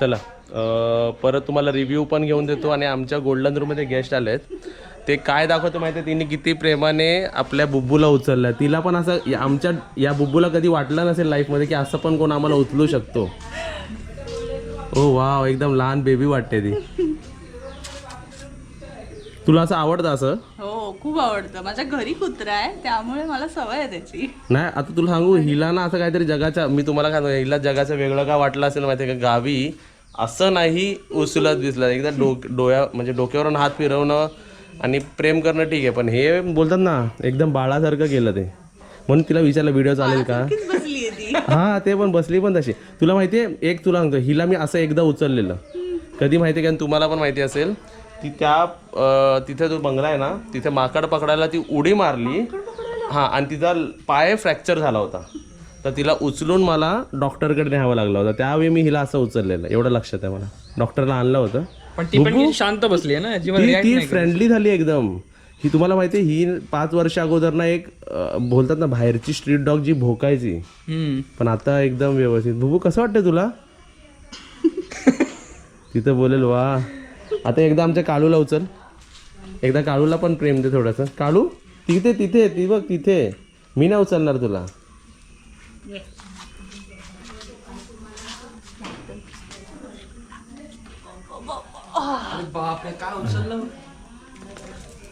चला परत तुम्हाला रिव्ह्यू पण घेऊन देतो आणि आमच्या गोल्डन रूममध्ये गेस्ट आले आहेत. ते काय दाखवतो माहिती आहे तिने किती प्रेमाने आपल्या बुब्बूला उचललं तिला पण असं या- आमच्या या बुब्बूला कधी वाटलं नसेल लाईफमध्ये की असं पण कोण आम्हाला उचलू शकतो? ओ वाव एकदम लहान बेबी वाटते ती. तुला असं आवडतं असं? हो. हो खूप आवडतं. माझ्या घरी कुत्रा आहे त्यामुळे मला सवय आहे त्याची. नाही आता तुला सांगू हिला ना असं काहीतरी जगाच्या मी तुम्हाला काय सांगू, हिला जगाचं वेगळं काय वाटलं असेल माहिती का? गावी असं नाही उचलत दिसलं. एकदा डोक डोळ्या म्हणजे डोक्यावरून हात फिरवणं आणि प्रेम करणं ठीक आहे पण हे बोलतात ना एकदम बाळासारखं केलं ते. म्हणून तिला विचारलं व्हिडिओ चालेल का? नक्कीच बसली आहे ती. हा ते पण बसली पण तशी. तुला माहिती आहे एक तुला सांगतो हिला मी असं एकदा उचललेलं. कधी माहिती आहे का? आणि तुम्हाला पण माहिती असेल. ती त्या तिथे जो बंगला आहे ना तिथे माकड पकडायला ती उडी मारली. हा आणि तिचा पाय फ्रॅक्चर झाला होता. तर तिला उचलून मला डॉक्टरकडे न्यावं लागलं होतं. त्यावेळी मी हिला असं उचललेलं. एवढं लक्षात आहे मला. डॉक्टरला आणलं होतं. पण ती पण किती शांत बसली आहे ना ती ती. फ्रेंडली झाली एकदम. ही तुम्हाला माहिती आहे ही पाच वर्ष अगोदर ना एक अं, बोलतात ना बाहेरची स्ट्रीट डॉग जी भोकायची. हम्म. पण आता एकदम व्यवस्थित. बुबू कसं वाटतं तुला? तिथं बोलेल वा. आता एकदा आमच्या काळूला उचल. एकदा काळूला पण प्रेम दे थोडंसं. काळू तिथे तिथे ती बघ तिथे. मी नाही उचलणार तुला. अरे बापरे काय उचललं?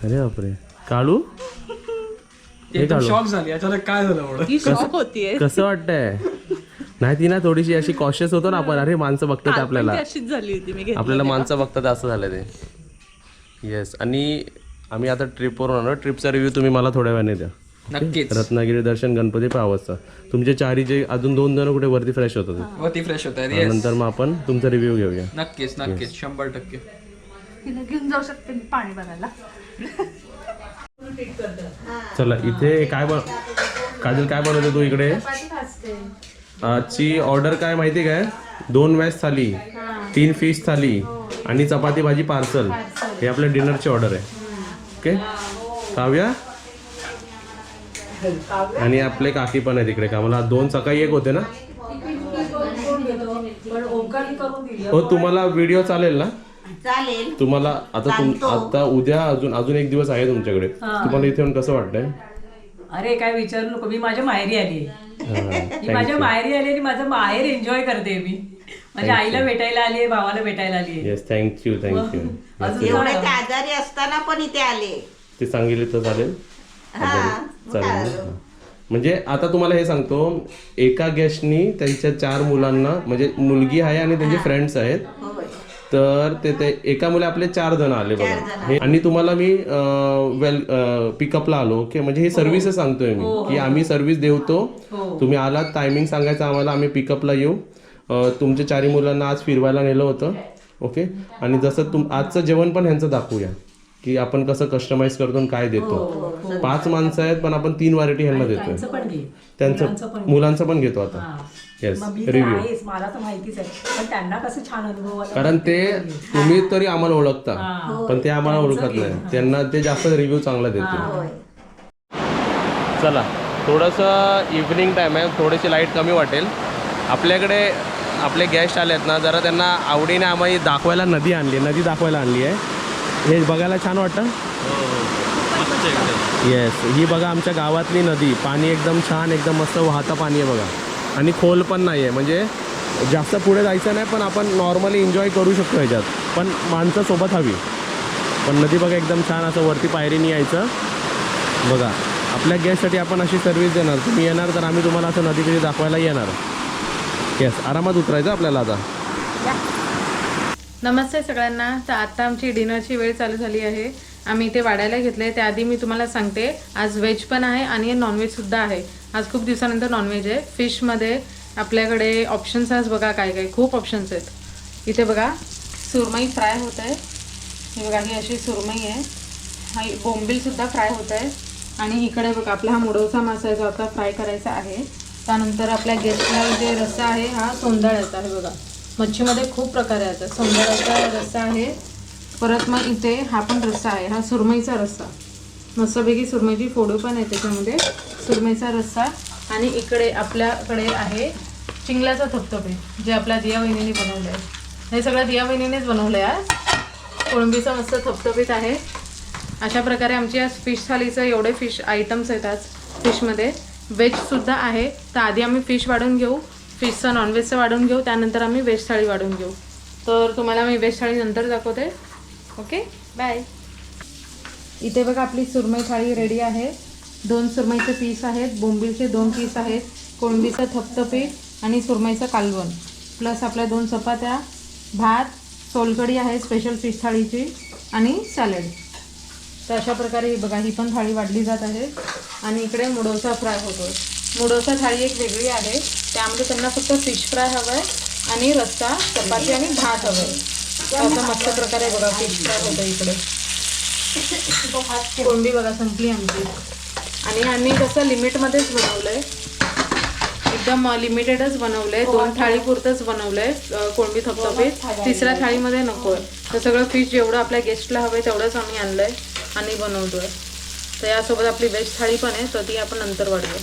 अरे बापरे. काळू ती एकदम शॉक झाली अचानक काय झालं एवढं? ही शॉक होतीये. कसं वाटतंय? नाही ती ना थोडीशी अशी कॉशियस होतो ना आपण. अरे माणसं बघतात आपल्याला. अशीच झाली होती मी घेतली आपल्याला माणसं बघतात असं झालं ते. येस आणि आम्ही आता ट्रिपवरून आलो. ट्रिपचा रिव्ह्यू तुम्ही मला थोड्या वेळाने द्या. नक्कीच. रत्नागिरी दर्शन गणपती पावसचा तुमचे चारी जे अजून दोन जण कुठे वरती फ्रेश होतात? व ती फ्रेश होत आहे नंतर मग आपण तुमचा रिव्ह्यू घेऊया. नक्कीच नक्कीच. शंभर टक्के. घेऊन जाऊ शकते पाणी भरायला. चला इथे काय बन काजल काय बनवते तू इकडे? आजची ऑर्डर काय माहिती काय? दोन व्हेज थाली तीन फिश थाली आणि चपाती भाजी पार्सल हे आपल्या डिनरची ऑर्डर आहे. ओके काव्या? आणि आपले काकी पण आहे तिकडे का मला दोन सकाळी एक होते ना? हो तुम्हाला व्हिडिओ चालेल ना? चालेल. तुम्हाला आता तुम आता उद्या अजून अजून एक दिवस आहे तुमच्याकडे. तुम्हाला इथे येऊन कसं वाटतंय? अरे काय विचारू नको. मी माझ्या माहेरी आली हा, मी माझ्या माहेरी आली आणि माझं माहेर एन्जॉय करते मी. माझ्या आईला भेटायला आली आहे भावाला भेटायला आली आहे. येस थँक्यू थँक्यू अजून एवढे? ते आजारी असताना पण इथे आले. ते सांगितले तर चालेल? हा चालेल ना? म्हणजे आता तुम्हाला हे सांगतो एका गेस्टनी त्यांच्या चार मुलांना म्हणजे मुलगी आहे आणि त्यांचे फ्रेंड्स आहेत. होय तर ते ते एका मुले आपले चार जण आले बघा. हे आणि तुम्हाला मी वेल पिकअपला आलो ओके? म्हणजे ही सर्व्हिस सांगतोय मी की आम्ही सर्व्हिस देवतो. तुम्ही आलात टायमिंग सांगायचं आम्हाला आम्ही पिकअपला येऊ. तुमच्या चारी मुलांना आज फिरवायला नेलं होतं ओके? आणि जसं तुम आजचं जेवण पण ह्यांचं दाखवूया. की आपण कसं कस्टमाइज करतो आणि काय देतो. पाच माणसं आहेत पण आपण तीन व्हरायटी ह्यांना देतोय. त्यांचं पण घे. त्यांचं मुलांचं पण घेतो आता. येस रिव्ह्यू मला तर माहितीच आहे. पण त्यांना कसं छान अनुभव आला. कारण ते तुम्ही तरी आम्हाला ओळखता. पण ते आम्हाला ओळखत नाही. त्यांना ते जास्त रिव्ह्यू चांगला होय. चला थोडंसं इव्हनिंग टाईम आहे. थोडीशी लाइट कमी वाटेल. आपल्याकडे आपले गेस्ट आले आहेत ना जरा त्यांना आवडीने आम्ही दाखवायला नदी आणली आहे. नदी दाखवायला आणली आहे. हे बघायला छान वाटतं. येस ही बघा आमच्या गावातली नदी. पाणी एकदम छान एकदम मस्त वाहतं पाणी आहे बघा. आणि खोल पण नाही आहे म्हणजे जास्त पुढे जायचं नाही पण आपण नॉर्मली एन्जॉय करू शकतो ह्याच्यात. पण माणसं सोबत हवी. पण नदी बघा एकदम छान असं वरती पायरीने यायचं. बघा आपल्या गेस्टसाठी आपण अशी सर्व्हिस देणार. तुम्ही येणार तर आम्ही तुम्हाला असं नदी कधी दाखवायला येणार. येस आरामात उतरायचं आपल्याला आता. नमस्ते सगळ्यांना. तर आता आमची डिनरची वेळ चालू झाली आहे. आम्ही इथे वाढायला घेतले त्याआधी मी तुम्हाला सांगते आज व्हेज पण आहे आणि नॉनव्हेजसुद्धा आहे. आज खूप दिवसानंतर नॉनव्हेज आहे. फिशमध्ये आपल्याकडे ऑप्शन्स आज बघा काय काय. खूप ऑप्शन्स आहेत. इथे बघा सुरमई फ्राय होत आहे. हे बघा ही अशी सुरमई आहे. हा बोंबीलसुद्धा फ्राय होत आहे. आणि इकडे बघा आपला हा मुडवसा मासा आहे जो आता फ्राय करायचा आहे. त्यानंतर आपल्या गेस्टला जे रस्सा आहे हा सोंदळ्याचा आहे बघा. मच्छीमध्ये खूप प्रकार आहेत. सोंदळ्याचा रस्सा आहे. परत मग इथे हा पण रस्सा आहे. हा सुरमईचा रस्सा. मस्तपैकी सुरमईची फोडू पण आहे त्याच्यामध्ये. सुरमईचा रस्सा. आणि इकडे आपल्याकडे आहे चिंगल्याचा थपथपे जे आपल्या दिया बहिणीने बनवलं आहे हे सगळं दिया बहिणीनेच बनवलं आहे कोळंबीचं मस्त थपथपीत आहे. अशा प्रकारे आमची आज फिश थालीचं एवढे फिश आयटम्स आहेत आज फिशमध्ये वेजसुद्धा आहे. तर आधी आम्ही फिश वाढून घेऊ. फिशचं नॉनव्हेजचं वाढून घेऊ त्यानंतर आम्ही व्हेज थाळी वाढून घेऊ. तर तुम्हाला मी व्हेज थाळी नंतर दाखवते. ओके बाय इथे बघा आपली सुरमई थाळी रेडी आहे. दोन सुरमईचे पीस आहेत बोंबीलचे दोन पीस आहेत कोळंबीचं थपथपीत आणि सुरमईचं कालवण. प्लस आपल्या दोन चपात्या भात सोलकढी आहे स्पेशल फिश थाळीची आणि सॅलड तर अशा प्रकारे बघा ही पण थाळी वाढली जात आहे. आणि इकडे मुडोचा फ्राय होतो मुडोसा थाळी एक वेगळी आहे. त्यामध्ये त्यांना फक्त फिश फ्राय हवं आहे आणि रस्सा चपाती आणि भात हवं आहे असं मस्त प्रकारे बघा फिश फ्राय होतं इकडे. कोंबडी बघा संपली आमची. आणि आम्ही कसं लिमिटमध्येच बनवलंय. एकदम लिमिटेडच बनवलंय. दोन थाळी पुरतंच बनवलंय अं, कोळंबी थपथपीत. तिसऱ्या थाळीमध्ये नकोय तर सगळं फिश जेवढं आपल्या गेस्टला हवंय तेवढंच आम्ही आणलंय आणि बनवतोय. तर यासोबत आपली वेज थाळी पण आहे तर ती आपण नंतर वाढूया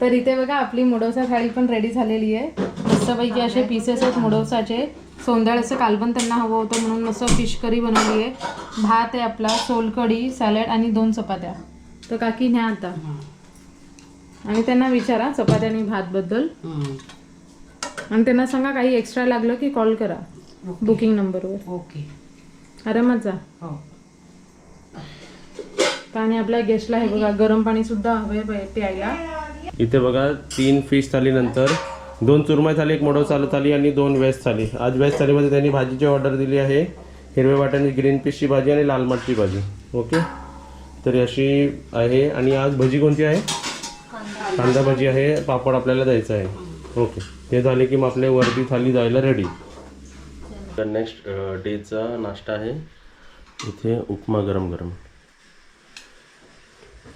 तर इथे बघा आपली मुडोसा थाळी पण रेडी झालेली आहे. मस्तपैकी असे पीसेस आहेत मुडोसाचे. सोंदळ्याचं कालवण त्यांना हवं होतं म्हणून मस्त फिश करी बनवली आहे. भात आहे आपला सोलकढी सॅलड आणि दोन चपात्या. तर काकी न्या आता. आणि त्यांना विचारा चपात्या आणि भातबद्दल आणि त्यांना सांगा काही एक्स्ट्रा लागलं की कॉल करा. बुकिंग नंबरवर ओके. आरामात जा. हो. आणि आपल्या गेस्टला हे बघा. गरम पाणी सुद्धा हवे प्यायला. इथे बघा तीन फिश थालीनंतर दोन चुरमाई थाली एक मोडो चालू थाली आणि दोन व्हेज थाली. आज व्हेज थालीमध्ये त्यांनी भाजीची ऑर्डर दिली आहे. हिरव्या वाट्याने ग्रीन पीसची भाजी आणि लाल मठची भाजी. ओके? तर अशी आहे. आणि आज भजी कोणती आहे? कांदा भजी आहे. पापड आपल्याला द्यायचा आहे. ओके. ते झाले की मग आपले वरती थाली जायला रेडी तर नेक्स्ट डेचा नाश्ता आहे. इथे उपमा गरम गरम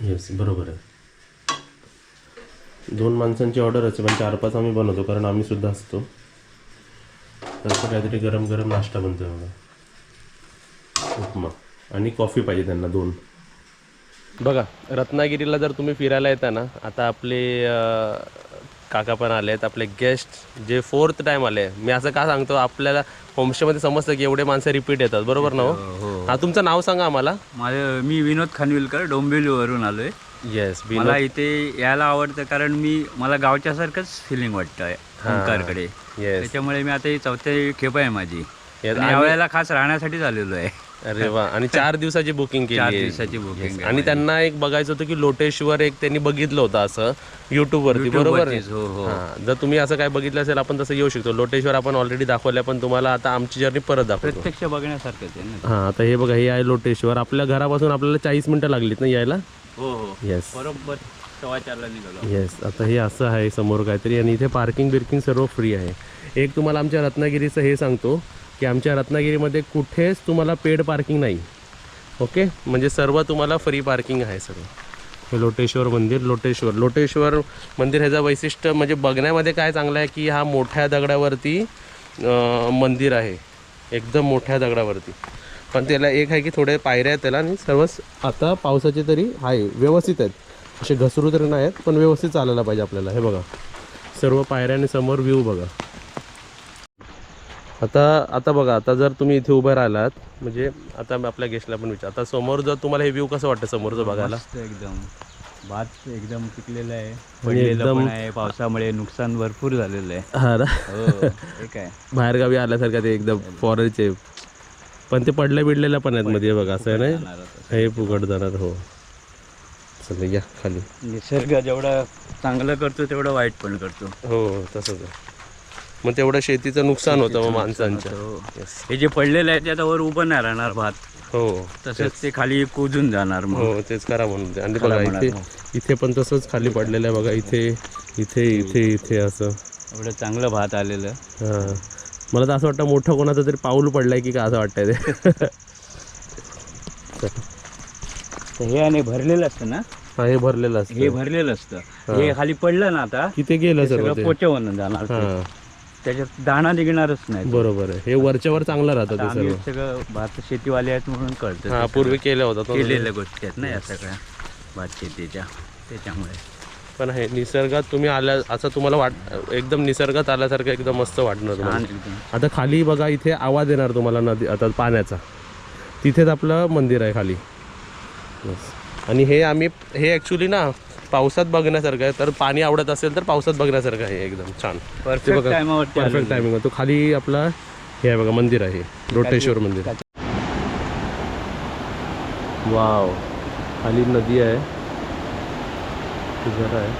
येस बरोबर आहे. दोन माणसांची ऑर्डर असते पण चार पाच आम्ही बनवतो कारण आम्ही सुद्धा असतो. तर असं काहीतरी गरम गरम नाश्ता बनतो बघा उपमा. आणि कॉफी पाहिजे त्यांना दोन. बघा रत्नागिरीला जर तुम्ही फिरायला येता ना आता आपले काका पण आले आहेत आपले गेस्ट जे फोर्थ टाइम आले मी असं का सांगतो आपल्याला होमस्टेमध्ये समजतं की एवढे माणसं रिपीट येतात बरोबर ना हो. हा तुमचं नाव सांगा आम्हाला. माझं मी विनोद खानविलकर डोंबिवलीवरून आलोय. येस मला इथे यायला आवडतं कारण मी मला गावच्यासारखंच फिलिंग वाटतं ओंकारकडे. येस त्याच्यामुळे मी आता ही चौथी खेप आहे माझी. यावेळेला खास राहण्यासाठीच आलेलो आहे. अरे वा आणि चार दिवसाची बुकिंग केली चार. दिवसाची बुकिंग. आणि त्यांना एक बघायचं होतं की लोटेश्वर एक त्यांनी बघितलं होतं असं युट्यूब वरती बरोबर हो, हो. जर तुम्ही असं काय बघितलं असेल आपण तसं येऊ शकतो. लोटेश्वर आपण ऑलरेडी दाखवलं पण तुम्हाला आता आमची जर्नी परत दाखवतो. प्रत्यक्ष ना. हा आता हे बघा हे आहे लोटेश्वर. आपल्या घरापासून आपल्याला चाळीस मिनिटं लागलीत ना यायला? हो हो. येस बरोबर. सव्वा चारला निघालो. येस आता हे असं आहे समोर काहीतरी आणि इथे पार्किंग बिर्किंग सर्व फ्री आहे. एक तुम्हाला आमच्या रत्नागिरीचं हे सांगतो की आमच्या रत्नागिरीमध्ये कुठेच तुम्हाला पेड पार्किंग नाही. ओके म्हणजे सर्व तुम्हाला फ्री पार्किंग आहे सर्व हे लोटेश्वर मंदिर लोटेश्वर. लोटेश्वर मंदिर ह्याचं वैशिष्ट्य म्हणजे बघण्यामध्ये काय चांगलं आहे की हा मोठ्या दगडावरती मंदिर आहे. एकदम मोठ्या दगडावरती. पण त्याला एक आहे की थोडे पायऱ्या आहेत त्याला आणि सर्वच आता पावसाचे तरी आहे व्यवस्थित आहेत. असे घसरू तरी नाही आहेत पण व्यवस्थित चालायला पाहिजे आपल्याला. हे बघा. सर्व पायऱ्या आणि समोर व्ह्यू बघा. आता आता बघा आता जर तुम्ही इथे उभे राहिलात म्हणजे आता मी आपल्या गेस्टला पण विचार. आता समोर जर तुम्हाला हे व्ह्यू कसं वाटतं समोरचं बघायला? एकदम. भात एकदम पिकलेलं आहे. पडलेलं आहे. पावसामुळे नुकसान भरपूर झालेलं आहे. हा ना? हो हे काय बाहेरगावी आल्यासारखं ते एकदम फॉरेनचे पण ते पडल्या बिडलेल्या पण आहेत मध्ये बघा असं आहे नाही हे फुकट जाणार हो. चला या खाली. निसर्ग जेवढा चांगलं करतो तेवढं वाईट पण करतो. हो तसंच आहे. मग तेवढं शेतीचं नुकसान होतं मग माणसांच्या हो. हे जे पडलेलं आहे ते आता वर उभं नाही राहणार भात. हो तसंच ते खाली कुजून जाणार मग. हो तेच करा म्हणून ते. आणि बघा इथे. इथे पण तसंच खाली पडलेलं आहे बघा इथे इथे इथे इथे असं. एवढं चांगलं भात आलेलं. हां. मला तर असं वाटतं मोठं कोणाचं तरी पाऊल पडलंय की काय असं वाटतंय ते. हे आणि भरलेलं असतं ना? हा हे भरलेलं हे असतं भरलेलं असतं. हे. खाली पडलं ना आता की ते गेलं सगळं सगळं जाणार ते. हां. त्याच्यात दाणा निघणारच नाही. बरोबर आहे. हे वरच्यावर चांगलं राहतं ते आम्ही सर्व. सगळं भात शेतीवाले आहेत म्हणून कळतं हा पूर्वी केलं होतं. केलेल्या गोष्टी आहेत ना या सगळ्या भात शेतीच्या त्याच्यामुळे. पण आहे निसर्गात तुम्ही आल्या असं तुम्हाला वाट एकदम निसर्गात आल्यासारखं एकदम मस्त वाटणार तुम्हाला. आता खाली बघा इथे आवाज येणार तुम्हाला नदी आता पाण्याचा. तिथेच आपलं मंदिर आहे खाली. आणि हे आम्ही हे ॲक्च्युली ना पावसात बघण्यासारखं आहे. तर पाणी आवडत असेल तर पावसात बघण्यासारखं आहे एकदम छान. परफेक्ट आलेलो. टायमिंग तो खाली आपला हे आहे बघा मंदिर आहे रोटेश्वर मंदिर. वाव. खाली नदी आहे. घर आहे.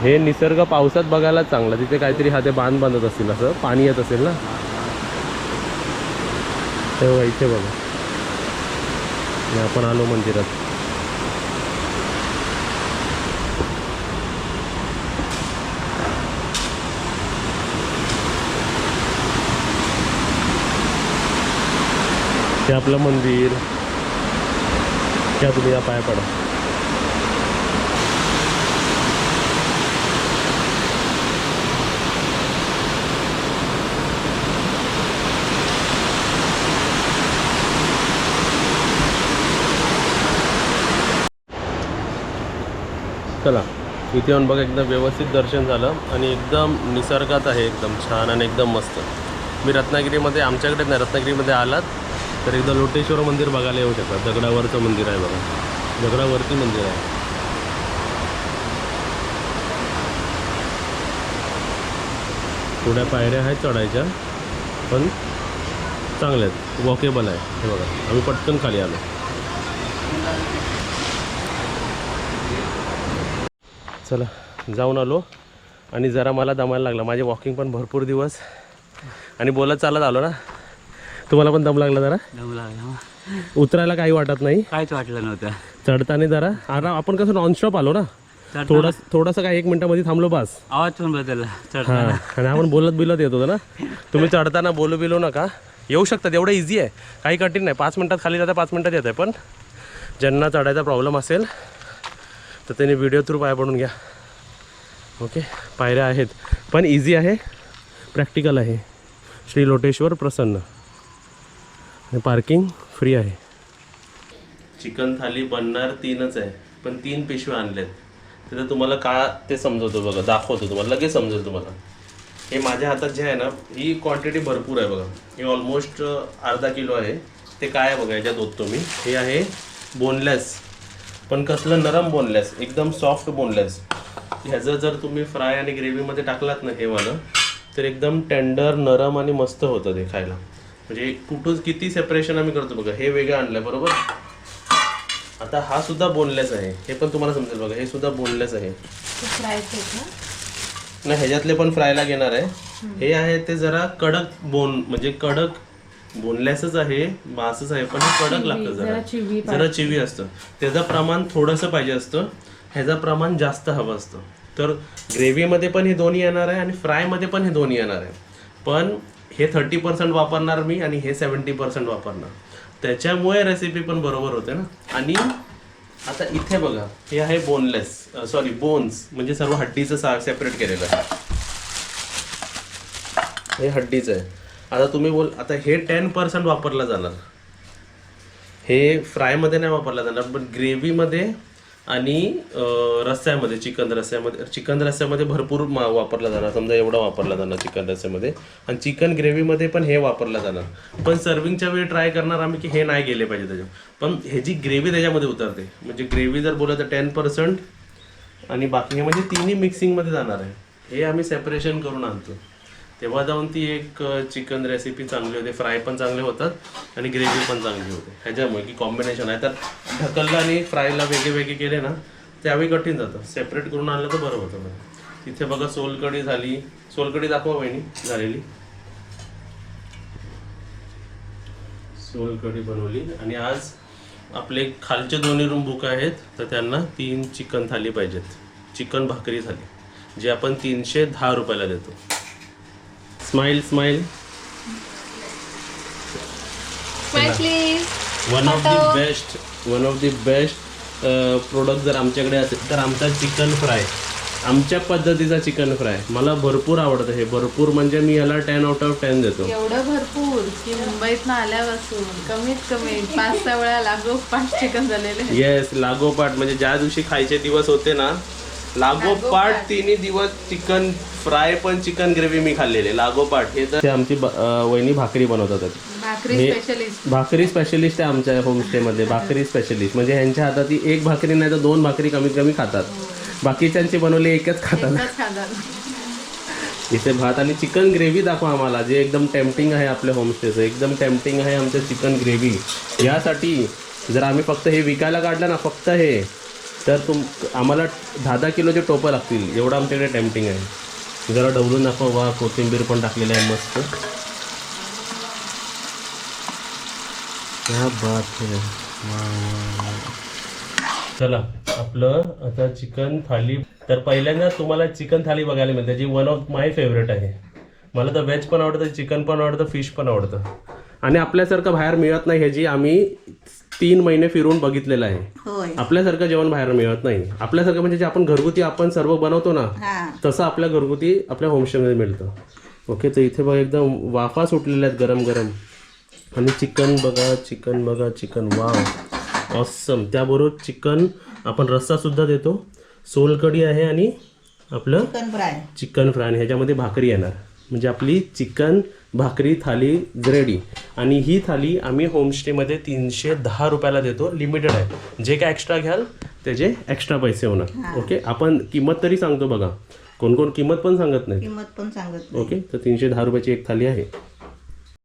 हे निसर्ग पावसात बघायला चांगलं. तिथे काहीतरी हा ते बांध बांधत असतील असं. पाणी येत असेल ना? तेव्हा इथे बघा. आपण आलो मंदिरात. ते आपलं मंदिर. त्या तुम्ही या पाया पडा. चला इथे येऊन बघा एकदम व्यवस्थित दर्शन झालं आणि एकदम निसर्गात आहे एकदम छान आणि एकदम मस्त. मी रत्नागिरीमध्ये आमच्याकडे नाही रत्नागिरीमध्ये आलात. तर एकदा लोटेश्वर मंदिर बघायला येऊ शकता. दगडावरचं मंदिर आहे बघा. दगडावरती मंदिर आहे. थोड्या पायऱ्या आहेत चढायच्या पण चांगल्या आहेत. वॉकेबल आहे. हे बघा. आम्ही पटकन खाली आलो. चला जाऊन आलो. आणि जरा मला दमायला लागला. माझे वॉकिंग पण भरपूर दिवस. आणि बोलत चालत आलो ना. तुम्हाला पण दम लागला जरा? दम लागला. उतरायला काही वाटत नाही. काहीच वाटलं नव्हतं. चढताना जरा. आराम आपण कसं नॉनस्टॉप आलो ना? चढताना? थोडं थोडंसं काही एक मिनिटामध्ये थांबलो बस. आवाज पण बदलला चढताना. आणि आपण बोलत बिलत येत होतो ना? तुम्ही चढताना बोलू बिलू नका. येऊ शकतात एवढं इझी आहे. काही कठीण नाही. पाच मिनटात खाली जाता पाच मिनटात येत आहे पण ज्यांना चढायचा प्रॉब्लेम असेल तर त्यांनी व्हिडिओ थ्रू पाय पडून घ्या. ओके पायऱ्या आहेत. पण इझी आहे. प्रॅक्टिकल आहे. श्री लोटेश्वर प्रसन्न. आणि पार्किंग फ्री आहे. चिकन थाली बनणार तीनच आहे. पण तीन पिशव्या आणल्यात तिथं तुम्हाला का ते समजवतो बघा दाखवतो तुम्हाला लगेच समजेल तुम्हाला. हे माझ्या हातात जे आहे ना ही क्वांटिटी भरपूर आहे बघा. हे ऑलमोस्ट अर्धा किलो आहे. ते काय आहे बघा याच्यात ओततो मी. हे आहे बोनलेस पण कसलं नरम बोनलेस एकदम सॉफ्ट बोनलेस ह्याचं जर तुम्ही फ्राय आणि ग्रेव्हीमध्ये टाकलात ना हे वालं तर एकदम टेंडर नरम आणि मस्त होतं ते खायला. म्हणजे कुठून किती सेपरेशन आम्ही करतो बघा हे वेगळं आणलं बरोबर? आता हा सुद्धा बोनलेस आहे. हे पण तुम्हाला समजेल बघा हे सुद्धा बोनलेस आहे. नाही ह्याच्यातले पण फ्रायला घेणार आहे. हे आहे ते जरा कडक बोन म्हणजे कडक बोनलेसच आहे मासच आहे पण हे कडक लागतं जरा. जरा चिवी असतं. त्याचं प्रमाण थोडंसं पाहिजे असतं. ह्याचं प्रमाण जास्त हवं असतं. तर ग्रेव्हीमध्ये पण हे दोन्ही येणार आहे आणि फ्रायमध्ये पण हे दोन्ही येणार आहे. पण हे थर्टी पर्सेंट वापरणार मी आणि हे सेवन्टी पर्सेंट वापरणार. त्याच्यामुळे रेसिपी पण बरोबर होते ना. आणि आता इथे बघा हे आहे बोनलेस सॉरी बोन्स म्हणजे सर्व हड्डीचं सा सेपरेट केलेलं आहे. हे हड्डीचं आहे. आता तुम्ही बोल आता हे टेन पर्सेंट वापरलं जाणार. हे फ्रायमध्ये नाही वापरलं जाणार पण ग्रेव्हीमध्ये आणि रस्स्यामध्ये चिकन रस्स्यामध्ये चिकन रस्स्यामध्ये भरपूर मा वापरला जाणार. समजा एवढा वापरला जाणार चिकन रस्स्यामध्ये आणि चिकन ग्रेव्हीमध्ये पण हे वापरलं जाणार. पण सर्विंगच्या वेळी ट्राय करणार आम्ही की हे नाही गेले पाहिजे त्याच्यात. पण ह्याची ग्रेव्ही त्याच्यामध्ये उतरते. म्हणजे ग्रेव्ही जर बोललं तर टेन पर्सेंट आणि बाकी हे म्हणजे तिन्ही मिक्सिंगमध्ये जाणार आहे. हे आम्ही सेपरेशन करून आणतो. तेव्हा जाऊन ती एक चिकन रेसिपी चांगली होते फ्राय पण चांगले होतात आणि ग्रेव्ही पण चांगली होते. ह्याच्यामुळे की कॉम्बिनेशन आहे. तर ढकलला आणि फ्रायला वेगळे वेगळे केले ना त्यावेळी कठीण जातं. सेपरेट करून आणलं तर बरं होतं. बघा. तिथे बघा सोलकडी झाली. सोलकडी दाखवा वहिनी झालेली. सोलकढी बनवली. आणि आज आपले खालचे दोन्ही रूम बुक आहेत तर त्यांना तीन चिकन थाली पाहिजेत. चिकन भाकरी थाली जे आपण तीनशे दहा रुपयाला देतो. Smile smile one of the best one of the best product जर आमच्याकडे असेल तर आमचा चिकन फ्राय आमच्या पद्धतीचा चिकन फ्राय मला भरपूर आवडतं हे. भरपूर म्हणजे मी याला टेन आउट ऑफ टेन देतो. एवढं भरपूर की मुंबईत आल्यापासून कमीत कमी पाच सहा वेळा लागोपाठ चिकन झालेले. येस लागोपाठ. म्हणजे ज्या दिवशी खायचे दिवस होते ना लागोपाठ तिन्ही दिवस चिकन फ्राय पण चिकन ग्रेव्ही मी खाल्लेले. लागोपाठ. हे तर ते आमची ब- अं, वहिनी भाकरी बनवतात. भाकरी हे- स्पेशलिस्ट भाकरी स्पेशलिस्ट आहे आमच्या होमस्टेमध्ये भाकरी स्पेशलिस्ट म्हणजे ह्यांच्या हातात ती एक भाकरी नाही तर दोन भाकरी कमीत कमी खातात. बाकीच्यांची बनवली एकच खातात एकच खातात. इथे भात आणि चिकन ग्रेव्ही दाखवा आम्हाला जे एकदम टेम्पटिंग आहे आपल्या होमस्टेचं एकदम टेम्पटिंग आहे आमचं चिकन ग्रेव्ही. यासाठी जर आम्ही फक्त हे विकायला काढलं ना फक्त हे तर तुम आम्हाला दहा दहा किलोचे टोपं लागतील एवढं आमच्याकडे टेम्पटिंग आहे. जरा ढवलून दाखवा वा कोथिंबीर पण टाकलेली आहे मस्त. क्या बात है. चला आपलं आता चिकन थाली तर पहिल्यांदा तुम्हाला चिकन थाली बघायला मिळते जी वन ऑफ माय फेवरेट आहे. मला तर व्हेज पण आवडतं चिकन पण आवडतं फिश पण आवडतं. आणि आपल्यासारखं बाहेर मिळत नाही ह्याची आम्ही तीन महिने फिरून बघितलेलं आहे. होय. आपल्यासारखं जेवण बाहेर मिळत नाही. आपल्यासारखं म्हणजे जे आपण घरगुती आपण सर्व बनवतो ना हा. तसं आपल्या घरगुती आपल्या होमस्टेमध्ये मिळतं. ओके तर इथे बघा एकदम वाफा सुटलेल्या आहेत गरम गरम आणि चिकन बघा चिकन बघा चिकन. वाव ऑसम त्याबरोबर चिकन आपण रस्सासुद्धा देतो. सोलकढी आहे आणि आपलं चिकन फ्राय. Chicken fry. आणि ह्याच्यामध्ये भाकरी येणार. म्हणजे आपली चिकन भाकरी थाली रेडी आणि ही थाली आम्ही होमस्टेमध्ये तीनशे दहा रुपयाला देतो. लिमिटेड आहे. जे काय एक्स्ट्रा घ्याल त्याचे एक्स्ट्रा पैसे होणार. ओके आपण किंमत तरी सांगतो बघा. कोण कोण किंमत पण सांगत नाही. किंमत पण सांगत. ओके तर तीनशे दहा रुपयाची एक थाली आहे.